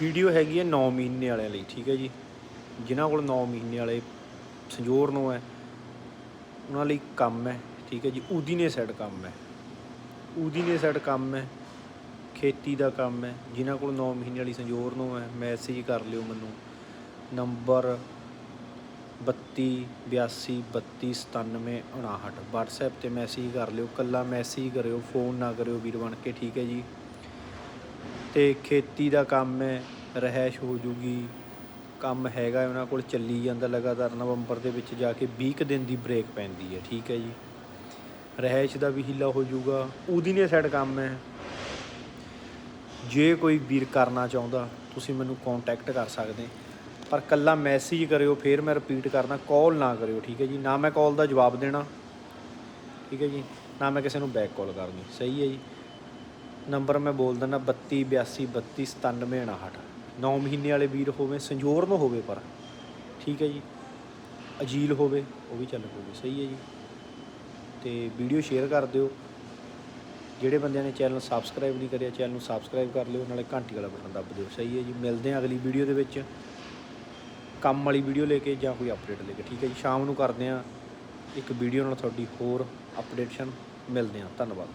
Video ਹੈਗੀ ਹੈ 9 ਮਹੀਨੇ ਵਾਲਿਆਂ ਲਈ, ਠੀਕ ਹੈ ਜੀ। ਜਿਨ੍ਹਾਂ ਕੋਲ 9 ਮਹੀਨੇ ਵਾਲੇ ਸੰਜੋਰ ਨੂੰ ਹੈ, ਉਹਨਾਂ ਲਈ ਕੰਮ ਹੈ, ਠੀਕ ਹੈ ਜੀ। ਉਦੀ ਨੇ ਸਾਈਡ ਕੰਮ ਹੈ। ਉਦੀ ਨੇ ਸਾਈਡ ਕੰਮ ਹੈ, ਖੇਤੀ ਦਾ ਕੰਮ ਹੈ। ਜਿਨ੍ਹਾਂ ਕੋਲ 9 ਮਹੀਨੇ ਵਾਲੀ ਸੰਜੋਰ ਨੂੰ ਹੈ ਮੈਸੇਜ ਕਰ ਲਿਓ ਮੈਨੂੰ। ਨੰਬਰ 32 82 32 97 59 WhatsApp ਤੇ ਮੈਸੇਜ ਕਰ ਲਿਓ ਕੱਲਾ ਮੈਸੇਜ ਕਰਿਓ ਫੋਨ ਨਾ ਕਰਿਓ ਵੀਰ ਬਣ ਕੇ, ਠੀਕ ਹੈ ਜੀ। ਤੇ ਖੇਤੀ ਦਾ ਕੰਮ ਹੈ ਰਿਹਾਇਸ਼ ਹੋ ਜੂਗੀ। ਕੰਮ ਹੈਗਾ ਉਹਨਾਂ ਕੋਲ ਚੱਲੀ ਜਾਂਦਾ ਲਗਾਤਾਰ ਨਵੰਬਰ ਦੇ ਵਿੱਚ ਜਾ ਕੇ 20 ਦਿਨ ਦੀ ਬ੍ਰੇਕ ਪੈਂਦੀ ਹੈ, ਠੀਕ ਹੈ ਜੀ। ਰਹਿائش ਦਾ ਵੀ ਹੀਲਾ ਹੋ ਜਾਊਗਾ ਉਹਦੀ ਨੇ ਸਾਈਡ ਕੰਮ ਹੈ। ਜੇ ਕੋਈ ਵੀਰ ਕਰਨਾ ਚਾਹੁੰਦਾ, ਤੁਸੀਂ ਮੈਨੂੰ ਕੰਟੈਕਟ ਕਰ ਸਕਦੇ। ਪਰ ਕੱਲਾ ਮੈਸੇਜ ਕਰਿਓ, ਫਿਰ ਮੈਂ ਰਿਪੀਟ ਕਰਦਾ ਕਾਲ ਨਾ ਕਰਿਓ, ਠੀਕ ਹੈ ਜੀ। ਨਾ ਮੈਂ ਕਾਲ ਦਾ ਜਵਾਬ ਦੇਣਾ, ਠੀਕ ਹੈ ਜੀ। ਨਾ ਮੈਂ ਕਿਸੇ ਨੂੰ ਬੈਕ ਕਾਲ ਕਰਨੀ, ਸਹੀ ਹੈ ਜੀ। ਨੰਬਰ ਮੈਂ ਬੋਲ ਦਿੰਦਾ 32 82 32 97 59 9 ਮਹੀਨੇ ਵਾਲੇ ਵੀਰ ਹੋਵੇ, ਸੰਜੋਰ ਨੂੰ ਹੋਵੇ ਪਰ, ਠੀਕ ਹੈ ਜੀ। ਅਜੀਲ ਹੋਵੇ, ਉਹ ਵੀ ਚੱਲ ਪਊਗੀ। ਸਹੀ ਹੈ ਜੀ। ਤੇ ਵੀਡੀਓ ਸ਼ੇਅਰ ਕਰ ਦਿਓ। ਜਿਹੜੇ ਬੰਦਿਆਂ ਨੇ ਚੈਨਲ ਸਬਸਕ੍ਰਾਈਬ ਨਹੀਂ ਕਰਿਆ, ਚੈਨਲ ਨੂੰ ਸਬਸਕ੍ਰਾਈਬ ਕਰ ਲਿਓ, ਨਾਲੇ ਘੰਟੀ ਵਾਲਾ ਬਟਨ ਦੱਬ ਦਿਓ। ਸਹੀ ਹੈ ਜੀ। ਮਿਲਦੇ ਹਾਂ ਅਗਲੀ ਵੀਡੀਓ ਦੇ ਵਿੱਚ। ਕੰਮ ਵਾਲੀ ਵੀਡੀਓ ਲੈ ਕੇ ਜਾਂ ਕੋਈ ਅਪਡੇਟ ਲੈ ਕੇ। ਠੀਕ ਹੈ ਜੀ। ਸ਼ਾਮ ਨੂੰ ਕਰਦੇ ਹਾਂ ਇੱਕ ਵੀਡੀਓ ਨਾਲ ਤੁਹਾਡੀ ਹੋਰ ਅਪਡੇਟਸ਼ਨ ਮਿਲਦੇ ਹਾਂ। ਧੰਨਵਾਦ।